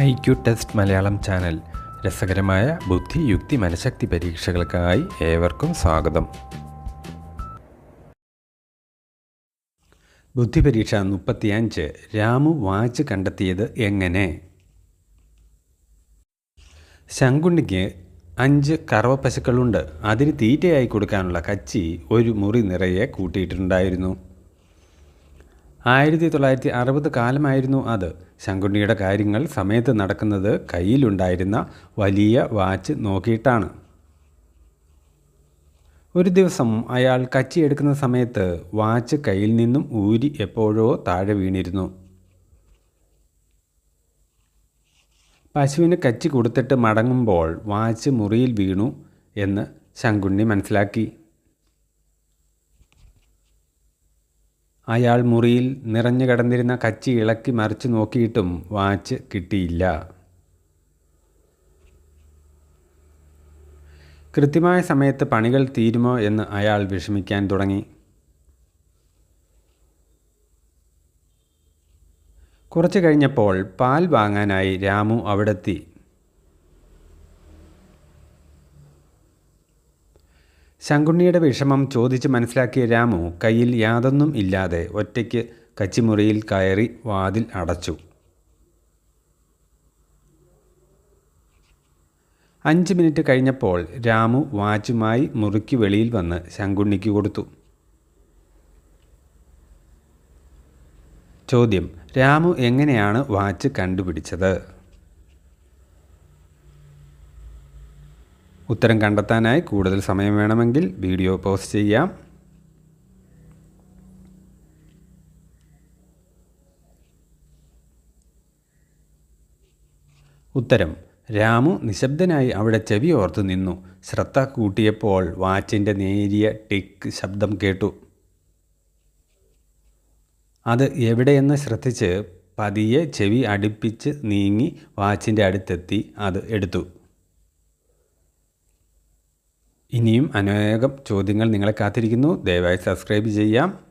I Q test Malayalam channel. രസകരമായ ബുദ്ധി യുക്തി മനഃശക്തി പരീക്ഷകൾക്കായി ഏവർക്കും സ്വാഗതം. ബുദ്ധി പരീക്ഷ മുപ്പത്തിയഞ്ച്. രാമു വാച്ച് കണ്ടെത്തിയത് എങ്ങനെ? ശങ്കുണ്ണിക്ക് അഞ്ച് കറവ പശുക്കളുണ്ട് അതിന് തീറ്റയായി കൊടുക്കാനുള്ള കച്ചി ഒരു മുറി നിറയെ കൂട്ടിയിട്ടുണ്ടായിരുന്നു. ആയിരത്തി തൊള്ളായിരത്തി അറുപത് കാലമായിരുന്നു അത്. ശങ്കുണ്ണിയുടെ കാര്യങ്ങൾ സമയത്ത് നടക്കുന്നത് കയ്യിലുണ്ടായിരുന്ന വലിയ വാച്ച് നോക്കിയിട്ടാണ്. ഒരു ദിവസം അയാൾ കച്ചിയെടുക്കുന്ന സമയത്ത് വാച്ച് കയ്യിൽ നിന്നും ഊരി എപ്പോഴോ താഴെ വീണിരുന്നു. പശുവിന് കച്ചി കൊടുത്തിട്ട് മടങ്ങുമ്പോൾ വാച്ച് മുറിയിൽ വീണു എന്ന് ശങ്കുണ്ണി മനസ്സിലാക്കി. അയാൾ മുറിയിൽ നിറഞ്ഞു കിടന്നിരുന്ന കച്ചി ഇളക്കി മറിച്ചു നോക്കിയിട്ടും വാച്ച് കിട്ടിയില്ല. കൃത്യമായ സമയത്ത് പണികൾ തീരുമോ എന്ന് അയാൾ വിഷമിക്കാൻ തുടങ്ങി. കുറച്ചു കഴിഞ്ഞപ്പോൾ പാൽ വാങ്ങാനായി രാമു അവിടെത്തി. ശങ്കുണ്ണിയുടെ വിഷമം ചോദിച്ച് മനസ്സിലാക്കിയ രാമു കയ്യിൽ യാതൊന്നും ഇല്ലാതെ ഒറ്റയ്ക്ക് കച്ചിമുറിയിൽ കയറി വാതിൽ അടച്ചു. അഞ്ച് മിനിറ്റ് കഴിഞ്ഞപ്പോൾ രാമു വാച്ചുമായി മുറിക്ക് വെളിയിൽ വന്ന് ശങ്കുണ്ണിക്ക് കൊടുത്തു. ചോദ്യം രാമു എങ്ങനെയാണ് വാച്ച് കണ്ടുപിടിച്ചത്? ഉത്തരം കണ്ടെത്താനായി കൂടുതൽ സമയം വേണമെങ്കിൽ വീഡിയോ പോസ്റ്റ് ചെയ്യാം. ഉത്തരം രാമു നിശബ്ദനായി അവിടെ ചെവി ഓർത്തു നിന്നു. ശ്രദ്ധ കൂട്ടിയപ്പോൾ വാച്ചിന്റെ നേരിയ ടിക്ക് ശബ്ദം കേട്ടു. അത് എവിടെയെന്ന് ശ്രദ്ധിച്ച് പതിയെ ചെവി അടുപ്പിച്ച് നീങ്ങി വാച്ചിന്റെ അടുത്തെത്തി അത് എടുത്തു. ഇനിയും അനേകം ചോദ്യങ്ങൾ നിങ്ങളെ കാത്തിരിക്കുന്നു. ദയവായി സബ്സ്ക്രൈബ് ചെയ്യാം.